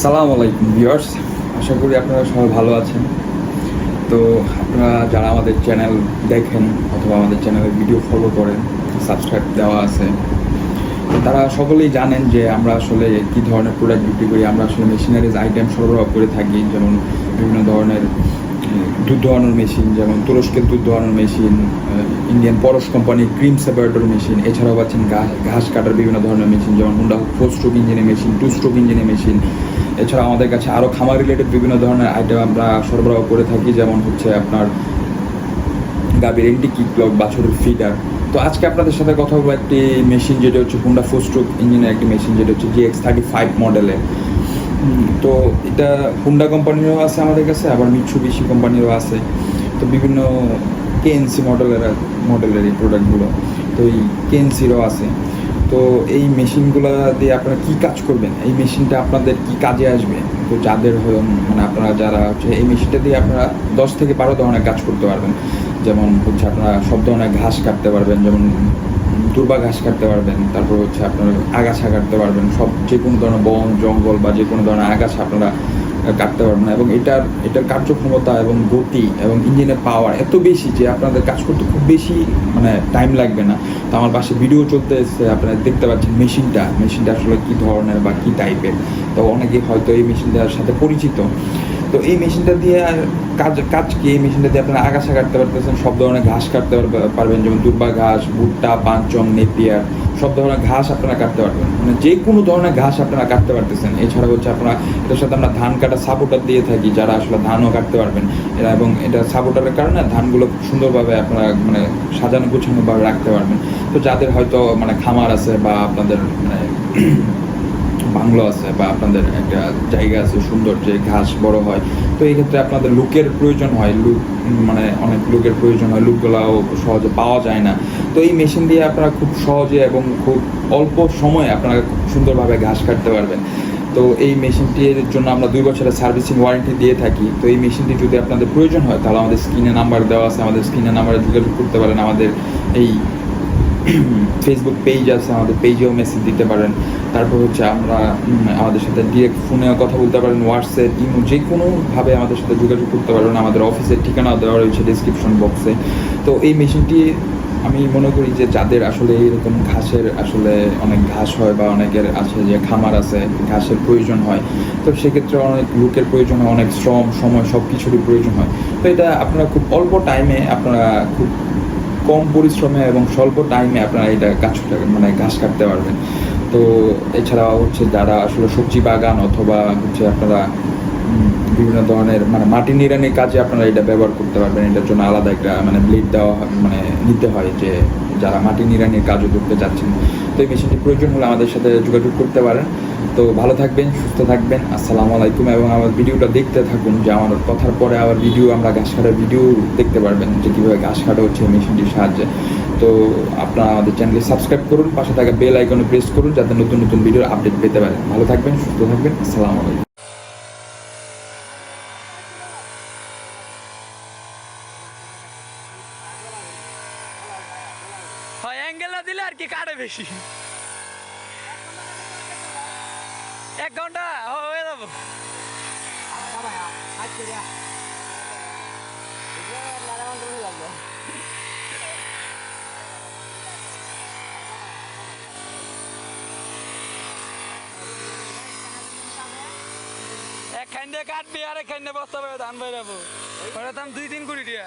আসসালামু আলাইকুম ভিউয়ার্স। আশা করি আপনারা সবাই ভালো আছেন। তো আপনারা যারা আমাদের চ্যানেল দেখেন অথবা আমাদের চ্যানেলের ভিডিও ফলো করেন, সাবস্ক্রাইব দেওয়া আছে তারা সকলেই জানেন যে আমরা আসলে কী ধরনের প্রোডাক্ট বিক্রি করি, আমরা আসলে মেশিনারিজ আইটেম সরবরাহ করে থাকি, যেমন বিভিন্ন ধরনের দুধ দোয়ানোর মেশিন যেমন তুরস্কের দুধ দোয়ানোর মেশিন ইন্ডিয়ান পরশ কোম্পানির ক্রিম সেপারেটর মেশিন এছাড়াও পাচ্ছেন ঘা- ঘাস কাটার বিভিন্ন ধরনের মেশিন যেমন হুন্ডা ফোর স্ট্রোক ইঞ্জিনের মেশিন টু স্ট্রোক ইঞ্জিনের মেশিন এছাড়া আমাদের কাছে আরও খামার রিলেটেড বিভিন্ন ধরনের আইটেম আমরা সরবরাহ করে থাকি, যেমন হচ্ছে আপনার গাভীর এন্টি ব্লক বাছুরের ফিডার তো আজকে আপনাদের সাথে কথা বলব একটি মেশিন যেটা হচ্ছে হুন্ডা ফোর স্ট্রোক ইঞ্জিনের একটি মেশিন যেটা হচ্ছে জি এক্স থার্টি ফাইভ মডেলের তো এটা হুন্ডা কোম্পানিরও আছে আমাদের কাছে, আবার মিৎসুবিশি কোম্পানিরও আছে। তো বিভিন্ন কেএনসি মডেলের মডেলের এই প্রোডাক্টগুলো তো এই কেএনসিরও আছে। তো এই মেশিনগুলো দিয়ে আপনারা কি কাজ করবেন? এই মেশিনটা আপনাদের কি কাজে আসবে? তো যাদের মানে আপনারা যারা হচ্ছে এই মেশিনটা দিয়ে আপনারা দশ থেকে বারো ধরনের কাজ করতে পারবেন। যেমন হচ্ছে আপনারা সব ধরনের ঘাস কাটতে পারবেন, যেমন দুর্বা ঘাস কাটতে পারবেন, তারপর হচ্ছে আপনারা আগাছা কাটতে পারবেন, সব যে কোনো ধরনের বন, জঙ্গল বা যে কোনো ধরনের আগাছা আপনারা কাটতে পারবেন এবং এটার এটার কার্যক্ষমতা এবং গতি এবং ইঞ্জিনের পাওয়ার এত বেশি যে আপনাদের কাজ করতে খুব বেশি মানে টাইম লাগবে না। তো আমার পাশে ভিডিও চলতে এসছে, আপনারা দেখতে পাচ্ছেন মেশিনটা। মেশিনটা আসলে কী ধরনের বা কী টাইপের তো অনেকে হয়তো এই মেশিনটার সাথে পরিচিত। তো এই মেশিনটা দিয়ে কাজ কাজ কি? এই মেশিনটা দিয়ে আপনারা আগাছা কাটতে পারতেছেন, সব ধরনের ঘাস কাটতে পারবেন। যেমন দুর্বা ঘাস, ভুট্টা পাঁচম নেপিয়ার। সব ধরনের ঘাস আপনারা কাটতে পারবেন। মানে যে কোনো ধরনের ঘাস আপনারা কাটতে পারতেছেন। এছাড়া হচ্ছে আপনারা, এটার সাথে আমরা ধান কাটা সাপোর্টার দিয়ে থাকি, যারা আসলে ধানও কাটতে পারবেন। এরা এবং এটা সাপোর্টারের কারণে ধানগুলো খুব সুন্দরভাবে আপনারা মানে সাজানো গুছানোভাবে রাখতে পারবেন। তো যাদের হয়তো মানে খামার আছে বা আপনাদের মানে বাংলো আছে বা আপনাদের একটা জায়গা আছে সুন্দর যে ঘাস বড় হয়, তো এই ক্ষেত্রে আপনাদের লুকের প্রয়োজন হয়, লুক মানে অনেক লুকের প্রয়োজন হয়, লুকগুলাও সহজে পাওয়া যায় না। তো এই মেশিন দিয়ে আপনারা খুব সহজে এবং খুব অল্প সময়ে আপনারা খুব সুন্দরভাবে ঘাস কাটতে পারবেন। তো এই মেশিনটির জন্য আমরা দুই বছরের সার্ভিসিং ওয়ারেন্টি দিয়ে থাকি। তো এই মেশিনটি যদি আপনাদের প্রয়োজন হয়, তাহলে আমাদের স্ক্রিনে নাম্বার দেওয়া আছে, আমাদের স্ক্রিনে নাম্বারে যোগাযোগ করতে পারেন আমাদের এই ফেসবুক পেজ আছে, আমাদের পেজেও মেসেজ দিতে পারেন। তারপর হচ্ছে আমরা আমাদের সাথে ডিরেক্ট ফোনেও কথা বলতে পারেন হোয়াটসঅ্যাপ ইমো যে কোনোভাবে আমাদের সাথে যোগাযোগ করতে পারেন। আমাদের অফিসের ঠিকানা দেওয়া রয়েছে ডিসক্রিপশন বক্সে তো এই মেশিনটি আমি মনে করি যে যাদের আসলে এইরকম ঘাসের আসলে অনেক ঘাস হয় বা অনেকের আছে যে খামার আছে, ঘাসের প্রয়োজন হয়, তো সেক্ষেত্রে অনেক লোকের প্রয়োজন হয়, অনেক শ্রম, সময় সব কিছুরই প্রয়োজন হয়। তো এটা আপনারা খুব অল্প টাইমে আপনারা খুব কম পরিশ্রমে এবং স্বল্প টাইমে আপনারা এটা গাছ মানে ঘাস কাটতে পারবেন। তো এছাড়াও হচ্ছে যারা আসলে সবজি বাগান অথবা হচ্ছে আপনারা বিভিন্ন ধরনের মানে মাটি নিড়ানির কাজে আপনারা এটা ব্যবহার করতে পারবেন। এটার জন্য আলাদা একটা মানে ব্লেড দেওয়া মানে নিতে হয় যে যারা মাটি নিড়ানির কাজও করতে চাচ্ছেন। তো এই মেশিনটি প্রয়োজন হলে আমাদের সাথে যোগাযোগ করতে পারেন। তো ভালো থাকবেন, সুস্থ থাকবেন। আসসালামু আলাইকুম। এবং আমার ভিডিওটা দেখতে থাকুন, যে আমার কথার পরে আবার ভিডিও, আমরা ঘাস কাটার ভিডিও দেখতে পারবেন, যে কীভাবে ঘাস কাটা হচ্ছে মেশিনটির সাহায্যে। তো আপনারা আমাদের চ্যানেলে সাবস্ক্রাইব করুন, পাশে থাকা বেল আইকনে প্রেস করুন, যাতে নতুন নতুন ভিডিওর আপডেট পেতে পারেন। ভালো থাকবেন, সুস্থ থাকবেন। আসসালামু আলাইকুম। হয় অ্যাঙ্গেল না দিলে আর কি কাটে বেশি। এক ঘণ্টা হয়ে যাব। একখান দিয়ে কাটবি আর একখান দিয়ে বস্তা পাবে ধান পাই যাব। ওটা দাম দুই তিন কোটি টিয়া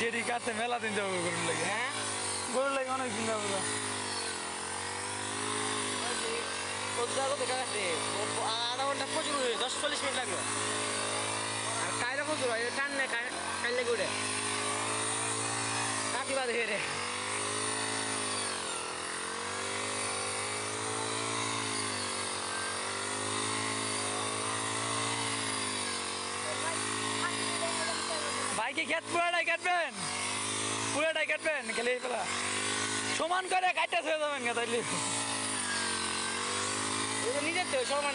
যেটি কাছে মেলা দিন যাব গরুর লাগে। হ্যাঁ? গরুর লাগে অনেক দিন যাব আধা ঘণ্টা প্রচুর দশ চল্লিশ মিনিট লাগল আর কায়রা প্রচুর টান নেই কাইল লেগে উঠে কাটি বাদ হয়ে রে ভাইকে খেত পুরাটাই কাটবেন। পুরাটাই কাটবেন, খেলে পেলা। সমান করে কাটতে হয়ে যাবেন নিজের তো সমান